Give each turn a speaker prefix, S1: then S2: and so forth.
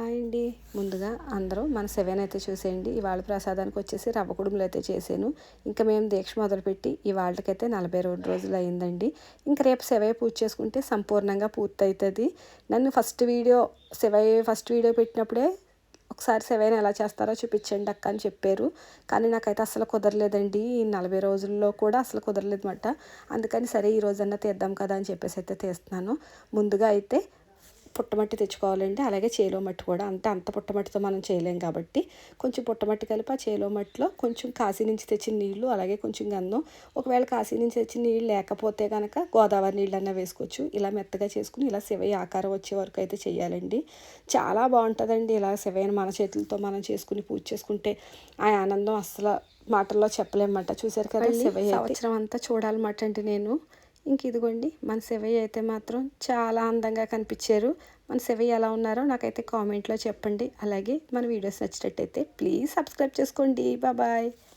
S1: Hi అండి. ముందుగా అందరూ మన సెవెన్ అయితే చూసేయండి. ఇవాళ ప్రసాదానికి వచ్చేసి రవ్వ కుడుములు అయితే చేశాను. ఇంకా మేము దీక్ష మొదలుపెట్టి ఇవాళకైతే నలభై రెండు రోజులు అయిందండి. ఇంకా రేపు సెవై పూజ చేసుకుంటే సంపూర్ణంగా పూర్తవుతుంది నన్ను ఫస్ట్ వీడియో సెవై ఫస్ట్ వీడియో పెట్టినప్పుడే ఒకసారి సెవెన్ ఎలా చేస్తారో చూపించండి అక్క అని చెప్పారు. కానీ నాకైతే అసలు కుదరలేదండి. ఈ నలభై రోజుల్లో కూడా అసలు కుదరలేదు అనమాట అందుకని సరే ఈ రోజన్నా తీద్దాం కదా అని చెప్పేసి అయితే తీస్తున్నాను. ముందుగా అయితే పుట్టమట్టి తెచ్చుకోవాలండి. అలాగే చేలో మట్టి కూడా. అంతే అంత పుట్టమట్టితో మనం చేయలేం కాబట్టి కొంచెం పుట్టమట్టి కలిపి ఆ చేలో మట్టిలో కొంచెం కాశీ నుంచి తెచ్చిన నీళ్ళు అలాగే కొంచెం గంధం. ఒకవేళ కాశీ నుంచి తెచ్చిన నీళ్ళు లేకపోతే కనుక గోదావరి నీళ్ళన్నా వేసుకోవచ్చు. ఇలా మెత్తగా చేసుకుని ఇలా శివయ్య ఆకారం వచ్చే వరకు అయితే చేయాలండి. చాలా బాగుంటుందండి ఇలా శివయ్యను మన చేతులతో మనం చేసుకుని పూజ చేసుకుంటే. ఆ ఆనందం అసలు మాటల్లో చెప్పలేమన్నమాట చూసారు కదా శివయ్య సంవత్సరం అంతా చూడాలన్నమాట అండి నేను. ఇంక ఇదిగోండి మన సెవయ్య అయితే మాత్రం చాలా అందంగా కనిపించారు. మన సెవయ్య ఎలా ఉన్నారో నాకైతే కామెంట్లో చెప్పండి. అలాగే మన వీడియోస్ నచ్చినట్టయితే ప్లీజ్ సబ్స్క్రైబ్ చేసుకోండి. బాబాయ్